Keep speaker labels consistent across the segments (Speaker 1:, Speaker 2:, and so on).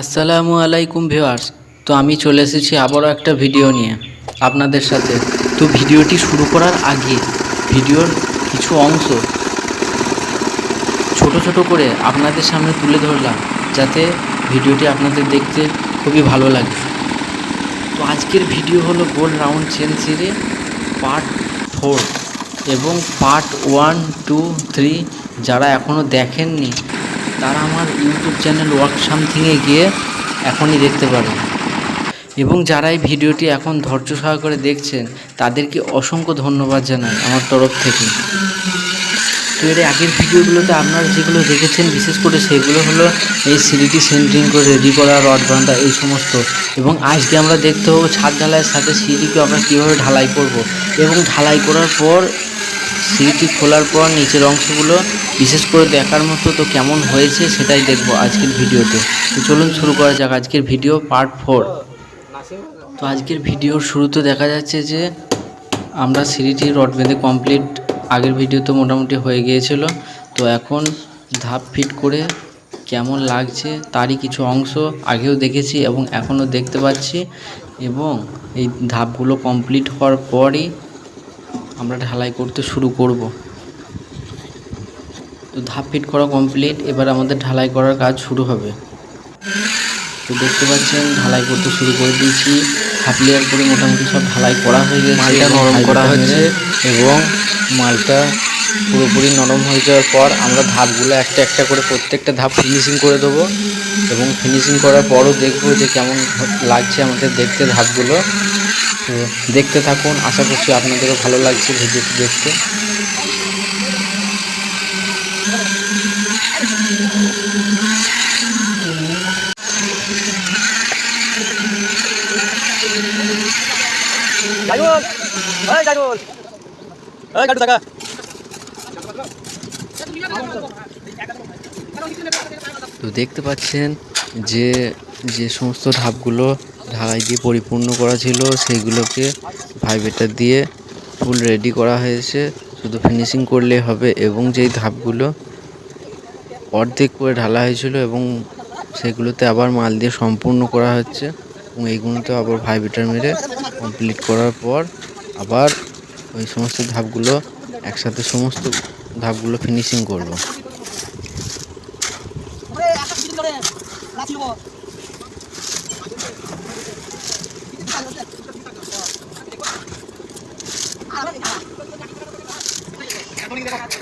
Speaker 1: আসসালামু আলাইকুম ভিউয়ার্স, তো আমি চলে এসেছি আবারও একটা ভিডিও নিয়ে আপনাদের সাথে। তো ভিডিওটি শুরু করার আগে ভিডিওর কিছু অংশ ছোট ছোট করে আপনাদের সামনে তুলে ধরলাম, যাতে ভিডিওটি আপনাদের দেখতে খুবই ভালো লাগে। তো আজকের ভিডিও হলো গোল রাউন্ড সিরিজ পার্ট ফোর এবং পার্ট ওয়ান, টু, থ্রি যারা এখনও দেখেননি তারা আমার ইউটিউব চ্যানেল ওয়ার্ক সামথিংয়ে গিয়ে এখনই দেখতে পারেন এবং যারা এই ভিডিওটি এখন ধৈর্য সহকারে দেখছেন, তাদেরকে অসংখ্য ধন্যবাদ জানাই আমার তরফ থেকে। তো এর আগের ভিডিওগুলোতে আপনারা যেগুলো দেখেছেন, বিশেষ করে সেগুলো হলো এই সিঁড়িটি সেন্টারিং করে রেডি করা, রড বাঁধা, এই সমস্ত। এবং আজকে আমরা দেখতে পাবো ছাদ ঢালাইয়ের সাথে সিঁড়িকে আমরা কীভাবে ঢালাই করব। এবং ঢালাই করার পর সিঁড়িটি খোলার পর নিচের অংশগুলো বিশেষ করে দেখার মতো তো কেমন হয়েছে সেটাই দেখব আজকের ভিডিওতে। তো চলুন শুরু করা যাক আজকের ভিডিও পার্ট ফোর। তো আজকের ভিডিওর শুরুতে দেখা যাচ্ছে যে আমরা সিঁড়িটি রড বেঁধে কমপ্লিট আগের ভিডিও তো মোটামুটি হয়ে গিয়েছিল। তো এখন ধাপ ফিট করে কেমন লাগছে তারই কিছু অংশ আগেও দেখেছি এবং এখনও দেখতে পাচ্ছি এবং এই ধাপগুলো কমপ্লিট হওয়ার পরই আমরা ঢালাই করতে শুরু করব। তো ধাপ ফিট করা কমপ্লিট এবার আমাদের ঢালাই করার কাজ শুরু হবে। তো দেখতে পাচ্ছেন ঢালাই করতে শুরু করে দিয়েছি। হাফ লেয়ার করে মোটামুটি সব ঢালাই করা হয়ে গেছে
Speaker 2: মালটা নরম করা
Speaker 1: হয়েছে
Speaker 2: এবং মালটা পুরোপুরি নরম হয়ে যাওয়ার পর আমরা ধাপগুলো একটা একটা করে প্রত্যেকটা ধাপ ফিনিশিং করে দেবো এবং ফিনিশিং করার পরও দেখব যে কেমন লাগছে আমাদের দেখতে ধাপগুলো। তো দেখতে থাকুন। আশা করছি আপনাদেরও ভালো লাগছে ভিডিওটি দেখতে। তো দেখতে পাচ্ছেন যে যে সমস্ত ধাপগুলো ঢালাই দিয়ে পরিপূর্ণ করা ছিল সেইগুলোকে ভাইবেটার দিয়ে ফুল রেডি করা হয়েছে। শুধু ফিনিশিং করলেই হবে এবং যেই ধাপগুলো অর্ধেক করে ঢালা হয়েছিল এবং সেগুলোতে আবার মাল দিয়ে সম্পূর্ণ করা হচ্ছে এবং এইগুলোতে আবার ভাইবেটার মেরে কমপ্লিট করার পর আবার ওই সমস্ত ধাপগুলো, একসাথে সমস্ত ধাপগুলো ফিনিশিং করব।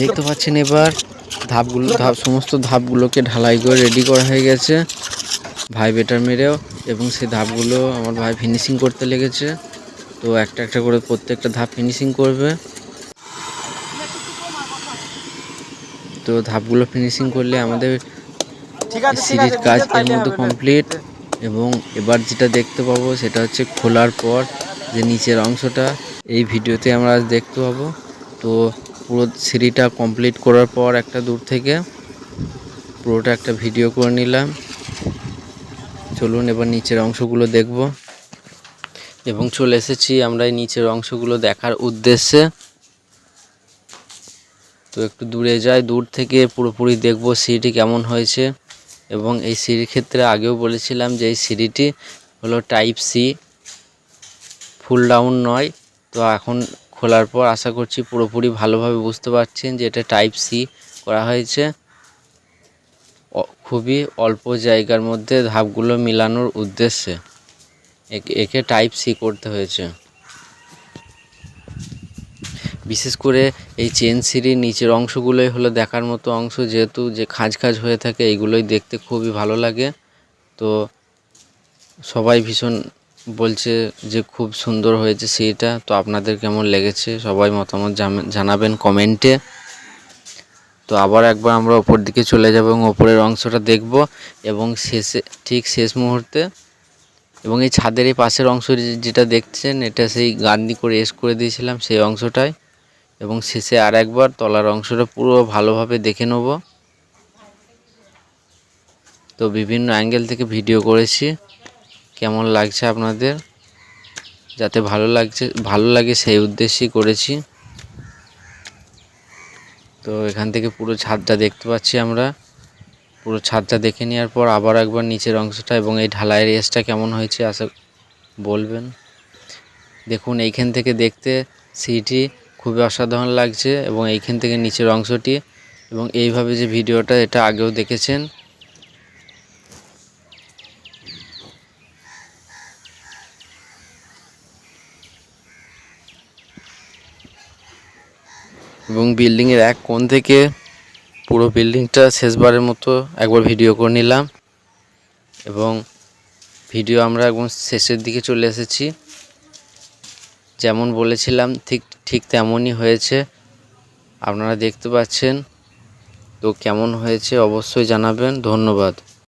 Speaker 2: দেখতে পাচ্ছেন এবার ধাপগুলো ধাপ সমস্ত ধাপগুলোকে ঢালাই করে রেডি করা হয়ে গেছে। ভাই বেটার মেরেও এবং সেই ধাপগুলো আমার ভাই ফিনিশিং করতে লেগেছে। তো একটা একটা করে প্রত্যেকটা ধাপ ফিনিশিং করবে। তো ধাপগুলো ফিনিশিং করলে আমাদের সিঁড়ির কাজ এর মধ্যে কমপ্লিট এবং এবার যেটা দেখতে পাবো সেটা হচ্ছে খোলার পর যে নিচের অংশটা এই ভিডিওতে আমরা আজ দেখতে পাবো। তো পুরো সিঁড়িটা কমপ্লিট করার পর একটা দূর থেকে পুরোটা একটা ভিডিও করে নিলাম। চলুন এবার নিচের অংশগুলো দেখব। এবং চলে এসেছি আমরা এই নিচের অংশগুলো দেখার উদ্দেশ্যে। তো একটু দূরে যাই, দূর থেকে পুরোপুরি দেখব সিঁড়িটি কেমন হয়েছে। এবং এই সিঁড়ির ক্ষেত্রে আগেও বলেছিলাম যে এই সিঁড়িটি হলো টাইপ সি ফুল ডাউন নয়। তো এখন খোলার পর আশা করছি পুরোপুরি ভালোভাবে বুঝতে পারছেন যে এটা টাইপ সি করা হয়েছে। খুবই অল্প জায়গার মধ্যে ধাপগুলো মিলানোর উদ্দেশ্যে। একে- টাইপ সি করতে হয়েছে। বিশেষ করে এই চেন সিঁড়ির নিচের অংশগুলোই হলো দেখার মতো অংশ, যেহেতু যে খাঁজ খাঁজ হয়ে থাকে, এইগুলোই দেখতে খুবই ভালো লাগে। তো সবাই ভীষণ বলছে যে খুব সুন্দর হয়েছে সিঁড়িটা। তো আপনাদের কেমন লেগেছে? সবাই মতামত জানাবেন কমেন্টে। তো আবার একবার আমরা ওপর দিকে চলে যাব এবং ওপরের অংশটা দেখব এবং শেষে, ঠিক শেষ মুহূর্তে এবং এই ছাদের এই পাশের অংশ যেটা দেখছেন, এটা সেই গান্দি করে এস করে দিয়েছিলাম সেই অংশটাই এবং শেষে আর একবার তলার অংশটা পুরো ভালোভাবে দেখে নেব। তো বিভিন্ন অ্যাঙ্গেল থেকে ভিডিও করেছি। কেমন লাগছে আপনাদের? যাতে ভালো লাগছে, ভালো লাগে সেই উদ্দেশ্যেই করেছি। তো এখান থেকে পুরো ছাদটা দেখতে পাচ্ছি আমরা। পুরো ছাদটা দেখে নেওয়ার পর আবার একবার নিচের অংশটা এবং এই ঢালাইয়ের এসটা কেমন হয়েছে আশা বলবেন। দেখুন, এইখান থেকে দেখতে সিটি খুবই অসাধারণ লাগছে এবং এইখান থেকে নিচের অংশটি এবং এইভাবে যে ভিডিওটা এটা আগেও দেখেছেন এবং বিল্ডিংয়ের এক কোণ থেকে পুরো বিল্ডিংটা শেষবারের মতো একবার ভিডিও করে নিলাম। এবং ভিডিও আমরা একদম শেষের দিকে চলে এসেছি। যেমন বলেছিলাম, ঠিক ঠিক তেমনই হয়েছে। আপনারা দেখতে পাচ্ছেন তো কেমন হয়েছে অবশ্যই জানাবেন। ধন্যবাদ।